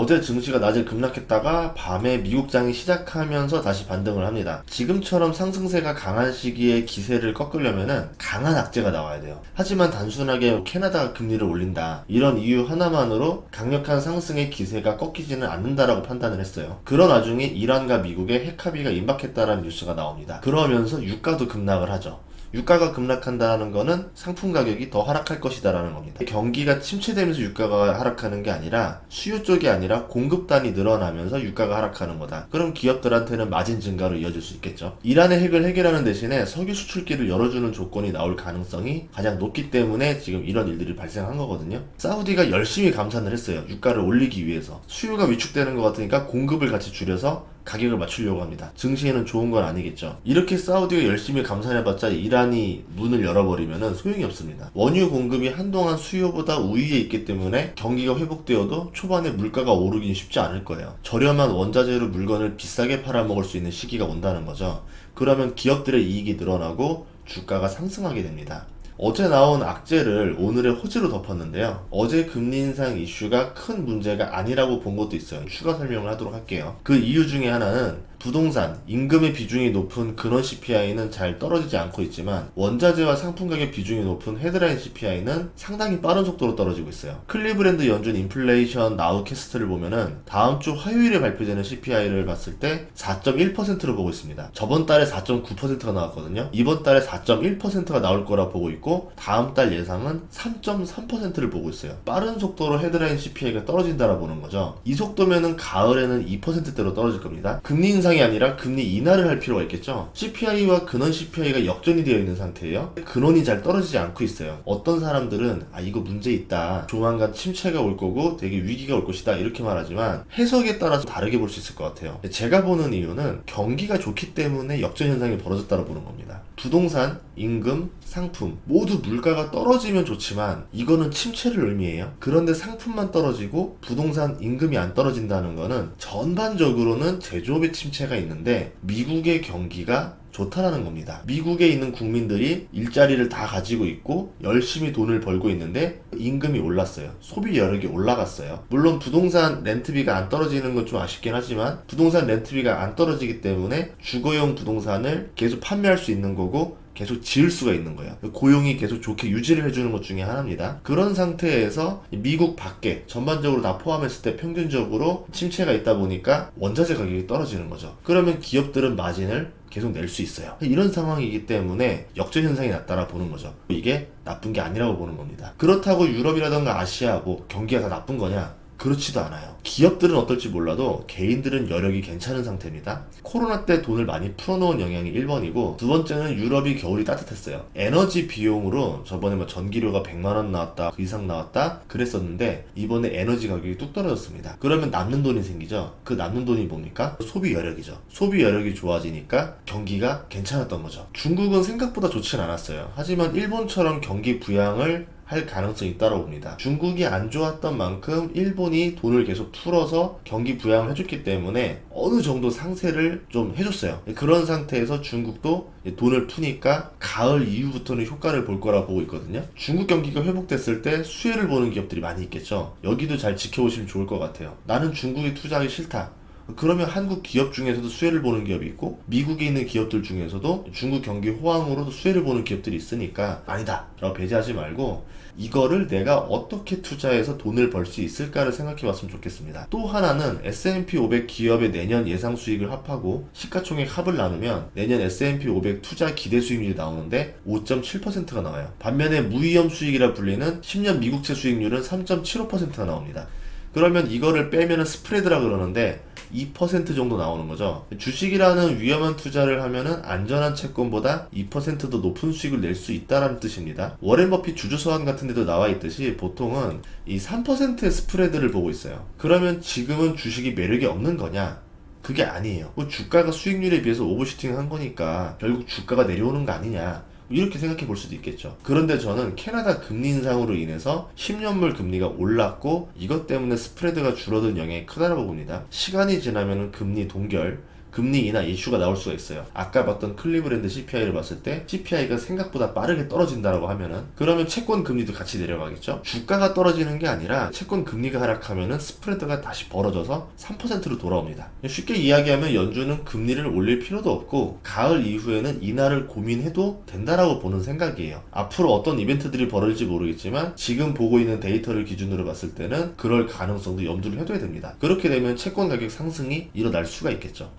어제 증시가 낮에 급락했다가 밤에 미국장이 시작하면서 다시 반등을 합니다. 지금처럼 상승세가 강한 시기에 기세를 꺾으려면은 강한 악재가 나와야 돼요. 하지만 단순하게 캐나다가 금리를 올린다. 이런 이유 하나만으로 강력한 상승의 기세가 꺾이지는 않는다라고 판단을 했어요. 그런 와중에 이란과 미국의 핵 합의가 임박했다라는 뉴스가 나옵니다. 그러면서 유가도 급락을 하죠. 유가가 급락한다는 거는 상품 가격이 더 하락할 것이다라는 겁니다. 경기가 침체되면서 유가가 하락하는 게 아니라 수요 쪽이 아니라 공급단이 늘어나면서 유가가 하락하는 거다. 그럼 기업들한테는 마진 증가로 이어질 수 있겠죠. 이란의 핵을 해결하는 대신에 석유 수출기를 열어주는 조건이 나올 가능성이 가장 높기 때문에 지금 이런 일들이 발생한 거거든요. 사우디가 열심히 감산을 했어요. 유가를 올리기 위해서. 수요가 위축되는 것 같으니까 공급을 같이 줄여서 가격을 맞추려고 합니다. 증시에는 좋은 건 아니겠죠. 이렇게 사우디가 열심히 감산해봤자 이란이 문을 열어버리면 소용이 없습니다. 원유 공급이 한동안 수요보다 우위에 있기 때문에 경기가 회복되어도 초반에 물가가 오르긴 쉽지 않을 거예요. 저렴한 원자재로 물건을 비싸게 팔아먹을 수 있는 시기가 온다는 거죠. 그러면 기업들의 이익이 늘어나고 주가가 상승하게 됩니다. 어제 나온 악재를 오늘의 호재로 덮었는데요. 어제 금리 인상 이슈가 큰 문제가 아니라고 본 것도 있어요. 추가 설명을 하도록 할게요. 그 이유 중에 하나는 부동산, 임금의 비중이 높은 근원 CPI는 잘 떨어지지 않고 있지만 원자재와 상품 가격 비중이 높은 헤드라인 CPI는 상당히 빠른 속도로 떨어지고 있어요. 클리브랜드 연준 인플레이션 나우캐스트를 보면은 다음 주 화요일에 발표되는 CPI를 봤을 때 4.1%로 보고 있습니다. 저번 달에 4.9%가 나왔거든요. 이번 달에 4.1%가 나올 거라 보고 있고 다음 달 예상은 3.3%를 보고 있어요. 빠른 속도로 헤드라인 CPI가 떨어진다라 보는 거죠. 이 속도면은 가을에는 2%대로 떨어질 겁니다. 금리 인상이 아니라 금리 인하를 할 필요가 있겠죠. CPI와 근원 CPI가 역전이 되어 있는 상태예요. 근원이 잘 떨어지지 않고 있어요. 어떤 사람들은 아 이거 문제 있다. 조만간 침체가 올 거고 되게 위기가 올 것이다. 이렇게 말하지만 해석에 따라서 다르게 볼 수 있을 것 같아요. 제가 보는 이유는 경기가 좋기 때문에 역전 현상이 벌어졌다고 보는 겁니다. 부동산, 임금, 상품 모두 물가가 떨어지면 좋지만 이거는 침체를 의미해요. 그런데 상품만 떨어지고 부동산 임금이 안 떨어진다는 거는 전반적으로는 제조업의 침체가 있는데 미국의 경기가 좋다라는 겁니다. 미국에 있는 국민들이 일자리를 다 가지고 있고 열심히 돈을 벌고 있는데 임금이 올랐어요. 소비 여력이 올라갔어요. 물론 부동산 렌트비가 안 떨어지는 건 좀 아쉽긴 하지만 부동산 렌트비가 안 떨어지기 때문에 주거용 부동산을 계속 판매할 수 있는 거고 계속 지을 수가 있는 거예요. 고용이 계속 좋게 유지를 해주는 것 중에 하나입니다. 그런 상태에서 미국 밖에 전반적으로 다 포함했을 때 평균적으로 침체가 있다 보니까 원자재 가격이 떨어지는 거죠. 그러면 기업들은 마진을 계속 낼 수 있어요. 이런 상황이기 때문에 역전 현상이 났다라 보는 거죠. 이게 나쁜 게 아니라고 보는 겁니다. 그렇다고 유럽이라던가 아시아 뭐 경기가 다 나쁜 거냐? 그렇지도 않아요. 기업들은 어떨지 몰라도 개인들은 여력이 괜찮은 상태입니다. 코로나 때 돈을 많이 풀어놓은 영향이 1번이고 두 번째는 유럽이 겨울이 따뜻했어요. 에너지 비용으로 저번에 뭐 전기료가 100만원 나왔다 그 이상 나왔다 그랬었는데 이번에 에너지 가격이 뚝 떨어졌습니다. 그러면 남는 돈이 생기죠. 그 남는 돈이 뭡니까? 소비 여력이죠. 소비 여력이 좋아지니까 경기가 괜찮았던 거죠. 중국은 생각보다 좋진 않았어요. 하지만 일본처럼 경기 부양을 할 가능성이 있다고 봅니다. 중국이 안 좋았던 만큼 일본이 돈을 계속 풀어서 경기 부양을 해줬기 때문에 어느 정도 상세를 좀 해줬어요. 그런 상태에서 중국도 돈을 푸니까 가을 이후부터는 효과를 볼 거라 보고 있거든요. 중국 경기가 회복됐을 때 수혜를 보는 기업들이 많이 있겠죠. 여기도 잘 지켜보시면 좋을 것 같아요. 나는 중국에 투자하기 싫다. 그러면 한국 기업 중에서도 수혜를 보는 기업이 있고 미국에 있는 기업들 중에서도 중국 경기 호황으로도 수혜를 보는 기업들이 있으니까 아니다 라고 배제하지 말고 이거를 내가 어떻게 투자해서 돈을 벌 수 있을까를 생각해 봤으면 좋겠습니다. 또 하나는 S&P 500 기업의 내년 예상 수익을 합하고 시가총액 합을 나누면 내년 S&P 500 투자 기대 수익률이 나오는데 5.7%가 나와요. 반면에 무위험 수익이라 불리는 10년 미국채 수익률은 3.75%가 나옵니다. 그러면 이거를 빼면은 스프레드라 그러는데 2% 정도 나오는 거죠. 주식이라는 위험한 투자를 하면은 안전한 채권보다 2%더 높은 수익을 낼 수 있다라는 뜻입니다. 워렌 버핏 주주서한 같은 데도 나와 있듯이 보통은 이 3%의 스프레드를 보고 있어요. 그러면 지금은 주식이 매력이 없는 거냐? 그게 아니에요. 뭐 주가가 수익률에 비해서 오버슈팅 한 거니까 결국 주가가 내려오는 거 아니냐. 이렇게 생각해 볼 수도 있겠죠. 그런데 저는 캐나다 금리 인상으로 인해서 10년물 금리가 올랐고 이것 때문에 스프레드가 줄어든 영향이 크다라고 봅니다. 시간이 지나면 금리 동결 금리 인하 이슈가 나올 수가 있어요. 아까 봤던 클리브랜드 CPI를 봤을 때 CPI가 생각보다 빠르게 떨어진다라고 하면은 그러면 채권 금리도 같이 내려가겠죠. 주가가 떨어지는 게 아니라 채권 금리가 하락하면은 스프레드가 다시 벌어져서 3%로 돌아옵니다. 쉽게 이야기하면 연준은 금리를 올릴 필요도 없고 가을 이후에는 인하를 고민해도 된다라고 보는 생각이에요. 앞으로 어떤 이벤트들이 벌어질지 모르겠지만 지금 보고 있는 데이터를 기준으로 봤을 때는 그럴 가능성도 염두를 해둬야 됩니다. 그렇게 되면 채권 가격 상승이 일어날 수가 있겠죠.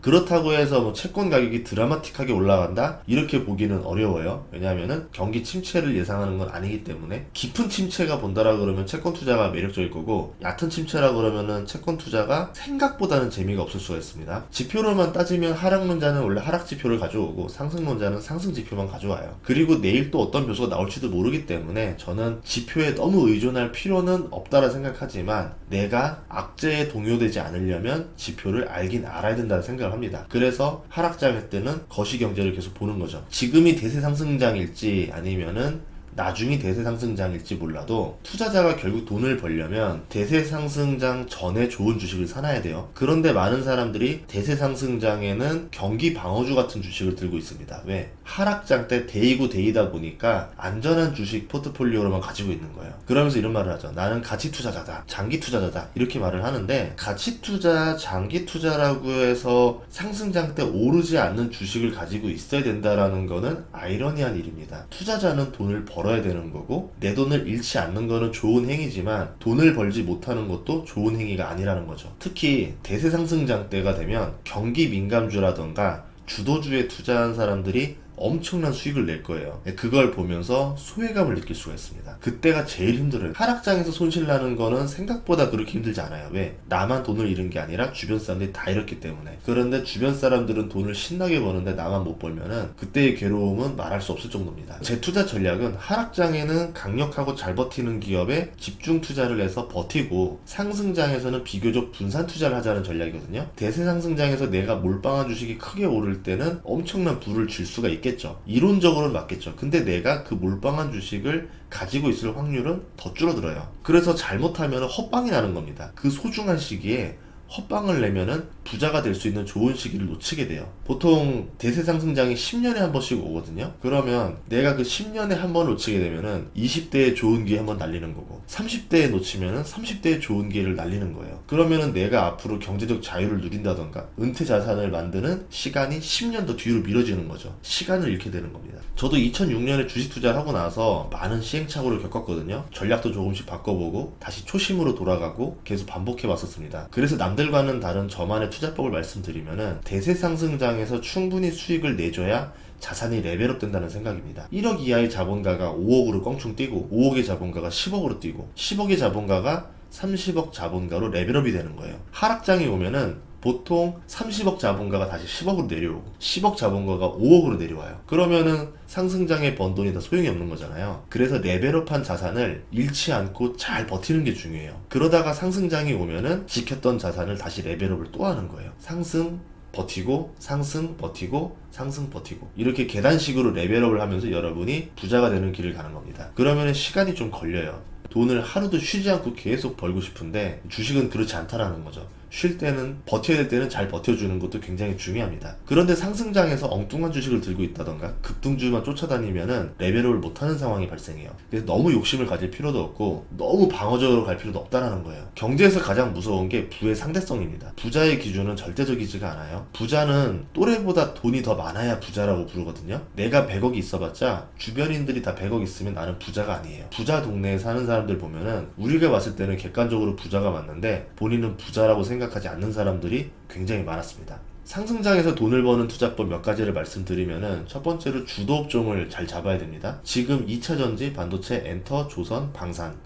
그렇다고 해서 뭐 채권 가격이 드라마틱하게 올라간다? 이렇게 보기는 어려워요. 왜냐하면은 경기 침체를 예상하는 건 아니기 때문에 깊은 침체가 본다라 그러면 채권 투자가 매력적일 거고 얕은 침체라 그러면은 채권 투자가 생각보다는 재미가 없을 수가 있습니다. 지표로만 따지면 하락론자는 원래 하락 지표를 가져오고 상승론자는 상승 지표만 가져와요. 그리고 내일 또 어떤 변수가 나올지도 모르기 때문에 저는 지표에 너무 의존할 필요는 없다라 생각하지만 내가 악재에 동요되지 않으려면 지표를 알긴 알아야 된다는 생각을 합니다. 그래서 하락장일 때는 거시 경제를 계속 보는 거죠. 지금이 대세 상승장일지 아니면은 나중이 대세 상승장일지 몰라도 투자자가 결국 돈을 벌려면 대세 상승장 전에 좋은 주식을 사놔야 돼요. 그런데 많은 사람들이 대세 상승장에는 경기 방어주 같은 주식을 들고 있습니다. 왜? 하락장 때 데이고 데이다 보니까 안전한 주식 포트폴리오로만 가지고 있는 거예요. 그러면서 이런 말을 하죠. 나는 가치 투자자다. 장기 투자자다. 이렇게 말을 하는데 가치 투자, 장기 투자라고 해서 상승장 때 오르지 않는 주식을 가지고 있어야 된다라는 거는 아이러니한 일입니다. 투자자는 돈을 벌 어야 되는 거고 내 돈을 잃지 않는 거는 좋은 행위지만 돈을 벌지 못하는 것도 좋은 행위가 아니라는 거죠. 특히 대세 상승장 때가 되면 경기 민감주라던가 주도주에 투자한 사람들이 엄청난 수익을 낼 거예요. 그걸 보면서 소외감을 느낄 수가 있습니다. 그때가 제일 힘들어요. 하락장에서 손실 나는 거는 생각보다 그렇게 힘들지 않아요. 왜? 나만 돈을 잃은 게 아니라 주변 사람들이 다 잃었기 때문에. 그런데 주변 사람들은 돈을 신나게 버는데 나만 못 벌면은 그때의 괴로움은 말할 수 없을 정도입니다. 제 투자 전략은 하락장에는 강력하고 잘 버티는 기업에 집중 투자를 해서 버티고 상승장에서는 비교적 분산 투자를 하자는 전략이거든요. 대세 상승장에서 내가 몰빵한 주식이 크게 오를 때는 엄청난 부를 줄 수가 있겠죠. 이론적으로는 맞겠죠. 근데 내가 그 몰빵한 주식을 가지고 있을 확률은 더 줄어들어요. 그래서 잘못하면 헛방이 나는 겁니다. 그 소중한 시기에 헛방을 내면은 부자가 될 수 있는 좋은 시기를 놓치게 돼요. 보통 대세 상승장이 10년에 한 번씩 오거든요. 그러면 내가 그 10년에 한 번 놓치게 되면은 20대에 좋은 기회 한 번 날리는 거고 30대에 놓치면은 30대에 좋은 기회를 날리는 거예요. 그러면은 내가 앞으로 경제적 자유를 누린다던가 은퇴 자산을 만드는 시간이 10년 더 뒤로 미뤄지는 거죠. 시간을 잃게 되는 겁니다. 저도 2006년에 주식 투자를 하고 나서 많은 시행착오를 겪었거든요. 전략도 조금씩 바꿔보고 다시 초심으로 돌아가고 계속 반복해 왔었습니다. 그래서 남들과는 다른 저만의 투자 법을 말씀드리면은 대세 상승장에서 충분히 수익을 내줘야 자산이 레벨업 된다는 생각입니다. 1억 이하의 자본가가 5억으로 껑충 뛰고 5억의 자본가가 10억으로 뛰고 10억의 자본가가 30억 자본가로 레벨업이 되는 거예요. 하락장이 오면은 보통 30억 자본가가 다시 10억으로 내려오고 10억 자본가가 5억으로 내려와요. 그러면은 상승장에 번 돈이 다 소용이 없는 거잖아요. 그래서 레벨업한 자산을 잃지 않고 잘 버티는 게 중요해요. 그러다가 상승장이 오면은 지켰던 자산을 다시 레벨업을 또 하는 거예요. 상승 버티고 상승 버티고 상승 버티고 이렇게 계단식으로 레벨업을 하면서 여러분이 부자가 되는 길을 가는 겁니다. 그러면 시간이 좀 걸려요. 돈을 하루도 쉬지 않고 계속 벌고 싶은데 주식은 그렇지 않다라는 거죠. 쉴 때는 버텨야 될 때는 잘 버텨주는 것도 굉장히 중요합니다. 그런데 상승장에서 엉뚱한 주식을 들고 있다던가 급등주만 쫓아다니면은 레벨업을 못하는 상황이 발생해요. 그래서 너무 욕심을 가질 필요도 없고 너무 방어적으로 갈 필요도 없다라는 거예요. 경제에서 가장 무서운 게 부의 상대성입니다. 부자의 기준은 절대적이지가 않아요. 부자는 또래보다 돈이 더 많아야 부자라고 부르거든요. 내가 100억이 있어봤자 주변인들이 다 100억 있으면 나는 부자가 아니에요. 부자 동네에 사는 사람들 보면은 우리가 봤을 때는 객관적으로 부자가 맞는데 본인은 부자라고 생각 하지 않는 사람들이 굉장히 많았습니다. 상승장에서 돈을 버는 투자법 몇 가지를 말씀드리면은 첫 번째로 주도 업종을 잘 잡아야 됩니다. 지금 2차 전지, 반도체, 엔터, 조선, 방산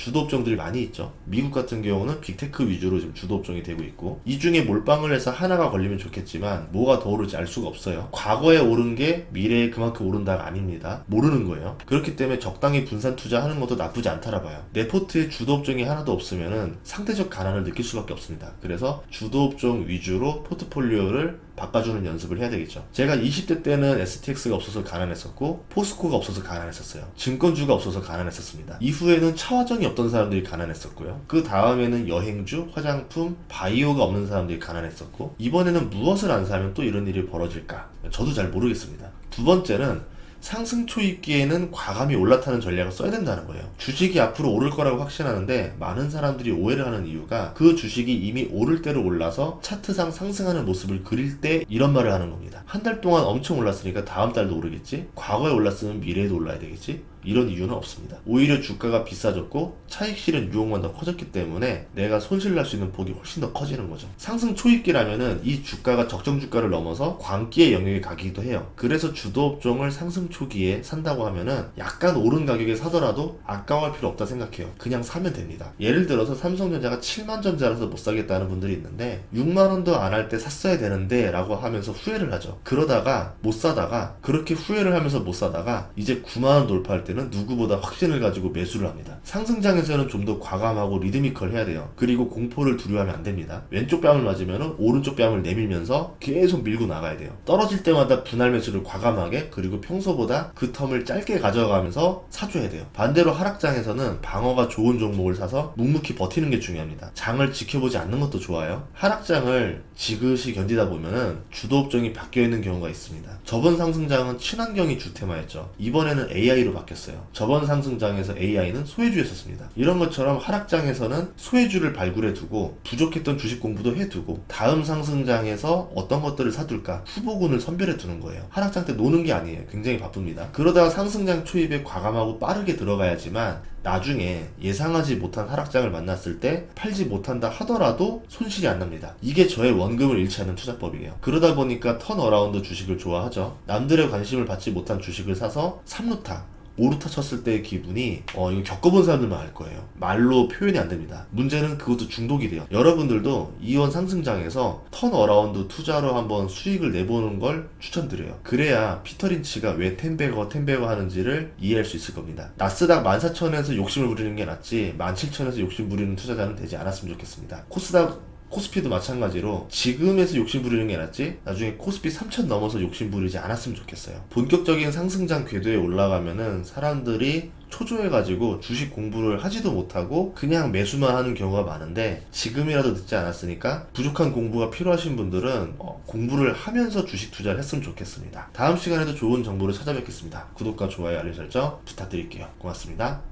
주도 업종들이 많이 있죠. 미국 같은 경우는 빅테크 위주로 지금 주도 업종이 되고 있고 이 중에 몰빵을 해서 하나가 걸리면 좋겠지만 뭐가 더 오를지 알 수가 없어요. 과거에 오른 게 미래에 그만큼 오른다가 아닙니다. 모르는 거예요. 그렇기 때문에 적당히 분산 투자하는 것도 나쁘지 않다라 봐요. 내 포트에 주도 업종이 하나도 없으면은 상대적 가난을 느낄 수밖에 없습니다. 그래서 주도 업종 위주로 포트폴리오를 바꿔주는 연습을 해야 되겠죠. 제가 20대 때는 STX가 없어서 가난했었고 포스코가 없어서 가난했었어요. 증권주가 없어서 가난했었습니다. 이후에는 차화정이 없던 사람들이 가난했었고요. 그 다음에는 여행주, 화장품, 바이오가 없는 사람들이 가난했었고 이번에는 무엇을 안 사면 또 이런 일이 벌어질까? 저도 잘 모르겠습니다. 두 번째는 상승 초입기에는 과감히 올라타는 전략을 써야 된다는 거예요. 주식이 앞으로 오를 거라고 확신하는데 많은 사람들이 오해를 하는 이유가 그 주식이 이미 오를 대로 올라서 차트상 상승하는 모습을 그릴 때 이런 말을 하는 겁니다. 한 달 동안 엄청 올랐으니까 다음 달도 오르겠지? 과거에 올랐으면 미래에도 올라야 되겠지? 이런 이유는 없습니다. 오히려 주가가 비싸졌고 차익 실현 유혹만 더 커졌기 때문에 내가 손실 날 수 있는 폭이 훨씬 더 커지는 거죠. 상승 초입기라면은 이 주가가 적정 주가를 넘어서 광기의 영역에 가기도 해요. 그래서 주도 업종을 상승 초기에 산다고 하면은 약간 오른 가격에 사더라도 아까워할 필요 없다 생각해요. 그냥 사면 됩니다. 예를 들어서 삼성전자가 7만 전자라서 못 사겠다는 분들이 있는데 6만 원도 안 할 때 샀어야 되는데 라고 하면서 후회를 하죠. 그러다가 못 사다가 그렇게 후회를 하면서 못 사다가 이제 9만 원 돌파할 때는 누구보다 확신을 가지고 매수를 합니다. 상승장에서는 좀 더 과감하고 리드미컬 해야 돼요. 그리고 공포를 두려워하면 안 됩니다. 왼쪽 뺨을 맞으면 오른쪽 뺨을 내밀면서 계속 밀고 나가야 돼요. 떨어질 때마다 분할 매수를 과감하게 그리고 평소보다 그 텀을 짧게 가져가면서 사줘야 돼요. 반대로 하락장에서는 방어가 좋은 종목을 사서 묵묵히 버티는 게 중요합니다. 장을 지켜보지 않는 것도 좋아요. 하락장을 지그시 견디다 보면은 주도 업종이 바뀌어 있는 경우가 있습니다. 저번 상승장은 친환경이 주테마였죠. 이번에는 AI로 바뀌었어요. 저번 상승장에서 AI는 소외주였었습니다. 이런 것처럼 하락장에서는 소외주를 발굴해 두고 부족했던 주식 공부도 해 두고 다음 상승장에서 어떤 것들을 사둘까 후보군을 선별해 두는 거예요. 하락장 때 노는 게 아니에요. 굉장히 바쁩니다. 그러다가 상승장 초입에 과감하고 빠르게 들어가야지만 나중에 예상하지 못한 하락장을 만났을 때 팔지 못한다 하더라도 손실이 안 납니다. 이게 저의 원금을 잃지 않는 투자법이에요. 그러다 보니까 턴어라운드 주식을 좋아하죠. 남들의 관심을 받지 못한 주식을 사서 3루타, 오르타 쳤을 때의 기분이 어 이거 겪어본 사람들만 알 거예요. 말로 표현이 안 됩니다. 문제는 그것도 중독이 돼요. 여러분들도 이원 상승장에서 턴 어라운드 투자로 한번 수익을 내보는 걸 추천드려요. 그래야 피터린치가 왜 텐베거 텐베거 하는지를 이해할 수 있을 겁니다. 나스닥 14,000에서 욕심을 부리는 게 낫지 17,000에서 욕심 부리는 투자자는 되지 않았으면 좋겠습니다. 코스닥 코스피도 마찬가지로 지금에서 욕심 부리는 게 낫지 나중에 코스피 3000 넘어서 욕심 부리지 않았으면 좋겠어요. 본격적인 상승장 궤도에 올라가면은 사람들이 초조해가지고 주식 공부를 하지도 못하고 그냥 매수만 하는 경우가 많은데 지금이라도 늦지 않았으니까 부족한 공부가 필요하신 분들은 어, 공부를 하면서 주식 투자를 했으면 좋겠습니다. 다음 시간에도 좋은 정보를 찾아뵙겠습니다. 구독과 좋아요 알림 설정 부탁드릴게요. 고맙습니다.